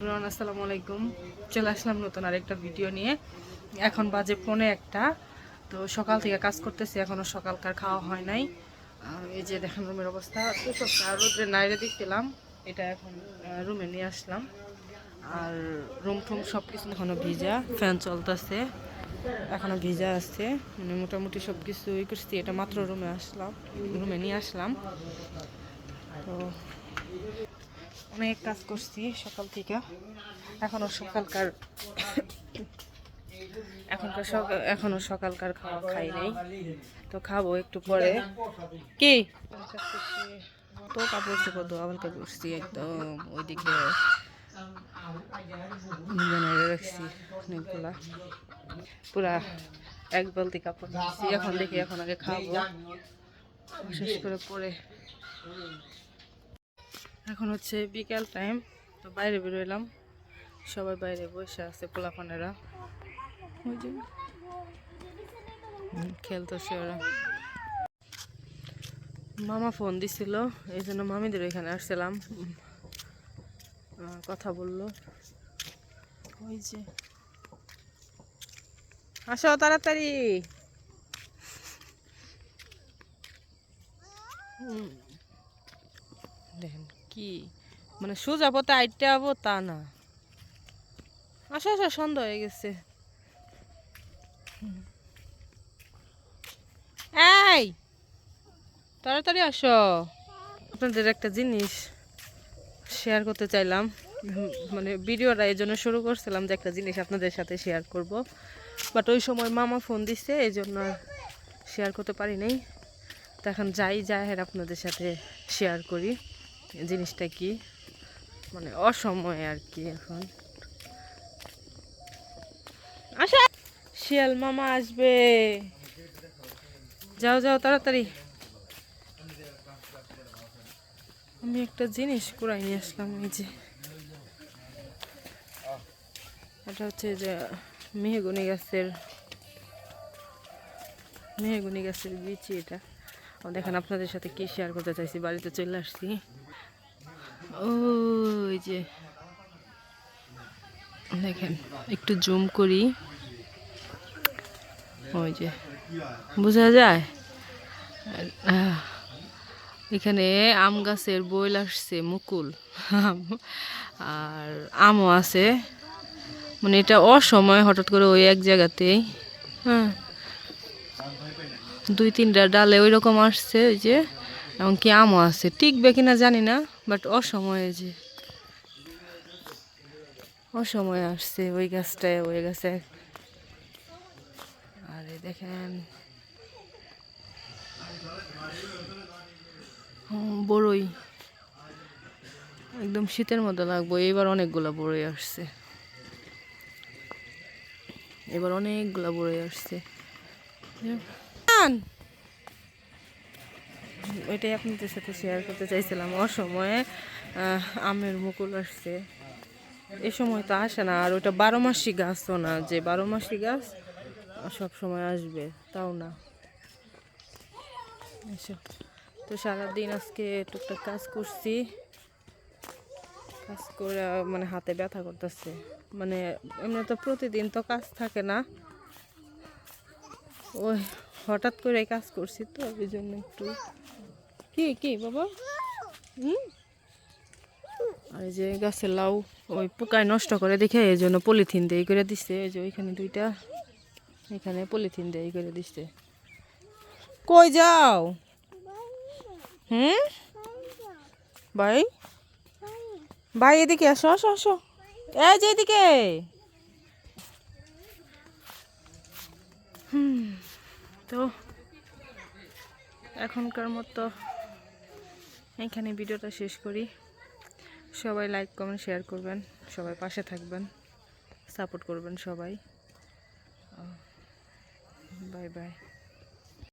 আসসালামু আলাইকুম। চলে আসলাম নতুন আরেকটা ভিডিও নিয়ে। এখন বাজে পৌনে একটা। তো সকাল থেকে কাজ করতেছি, এখনও সকালকার খাওয়া হয় নাই। এই যে দেখেন রুমের অবস্থা। তো সব রোদ্রে নাইরে দিচ্ছিলাম এটা এখন রুমে নিয়ে আসলাম। আর রুম টুম সব কিছু এখনও ভিজা, ফ্যান চলতেছে, এখনও ভিজা আছে। মানে মোটামুটি সব কিছু ই করছি। এটা মাত্র রুমে আসলাম, রুমে নিয়ে আসলাম। তো অনেক কাজ করছি সকাল থেকে। এখনও সকালকার এখনকার সকাল এখনও সকালকার খাওয়া খাই নাই। তো খাব একটু পরে। কি? তো কাপড় চোপড় ধোয়া হালকা করছি একদম ওইদিকে। রাখছি অনেকগুলা। পুরা এক বালতি কাপড় দিচ্ছি এখন দেখি এখন আগে খাব। শেষ করে পরে এখন হচ্ছে বিকেল টাইম, তো বাইরে বেরোলাম সবাই বাইরে বসে আছে পোলাপানেরা। খেলতেছে ওরা। মামা ফোন দিছিল, এই জন্য মামিদের এখানে আসছিলাম। কথা বলল। ওই যে। আসো তাড়াতাড়ি। দেখেন। কি? মানে সোজা পথে আইটে আবো তা না। আসো আসো, সন্ধ্যা হয়ে গেছে। এই, তাড়াতাড়ি আসো। আপনাদের একটা জিনিস শেয়ার করতে চাইলাম। মানে ভিডিওটা এই জন্য শুরু করছিলাম যে একটা জিনিস আপনাদের সাথে শেয়ার করব। বাট ওই সময় মামা ফোন দিছে, এই জন্য শেয়ার করতে পারি নাই। তো এখন যাই যাই আর আপনাদের সাথে শেয়ার করি। জিনিসটা কি? মানে অসময়ে আর কি এখন। আসা, শিয়াল মামা আসবে। যাও যাও, তাড়াতাড়ি। আমি একটা জিনিস কুড়াই নিয়ে আসলাম, এই যে। এটা হচ্ছে যে মেহগুনি গাছের মেহগুনি গাছের বিচি এটা। দেখেন, আপনাদের সাথে কি শেয়ার করতে চাইছি, বাড়িতে চলে আসছি। যে দেখেন, একটু জুম করি। ওই যে, বোঝা যায়? এখানে আম গাছের বইল আসছে, মুকুল। আর আমও আছে। মানে এটা অসময় হঠাৎ করে ওই এক জায়গাতেই হ্যাঁ। দুই তিনটা ডালে ওই রকম আসছে ওই যে, এমনকি আমও আছে। টিকবে কিনা জানি না, বাট অসময়ে যে অসময়ে আসছে, ওই গাছটায়, ওই গাছে। আর দেখেন বড়ই। একদম শীতের মতো লাগবো, এবার অনেকগুলো বড়ই আসছে। এবার অনেকগুলো বড়ই আসছে। এটাই আপনাদের সাথে শেয়ার করতে চাইছিলাম। অসময়ে আমের মুকুল আসছে। এই সময় তো আসে না, আর ওটা বারো মাসি গাছও না, যে বারো মাসি গাছ সব সময় আসবে, তাও না। তো সারাদিন আজকে টুকটাক কাজ করছি, কাজ করে মানে হাতে ব্যথা করতেছে। মানে এমনি তো প্রতিদিন তো কাজ থাকে না। ওই হঠাৎ করে কাজ করছি তো, ওই জন্য একটু। কি কি বাবা? হুম? আর এই যে গাছের লাউ ওই পোকায় নষ্ট করে দেখে, এই জন্য পলিথিন দিয়ে করে দিচ্ছে এই যে ওইখানে দুইটা, এখানে পলিথিন দিয়ে করে দিচ্ছে কই যাও? হুম? ভাই? ভাই, এদিকে আসো আসো আসো। এই যে এদিকে। হুম, তো এখনকার মতো এখানে ভিডিওটা শেষ করি। সবাই লাইক কমেন্ট শেয়ার করবেন। সবাই পাশে থাকবেন। সাপোর্ট করবেন সবাই। Bye bye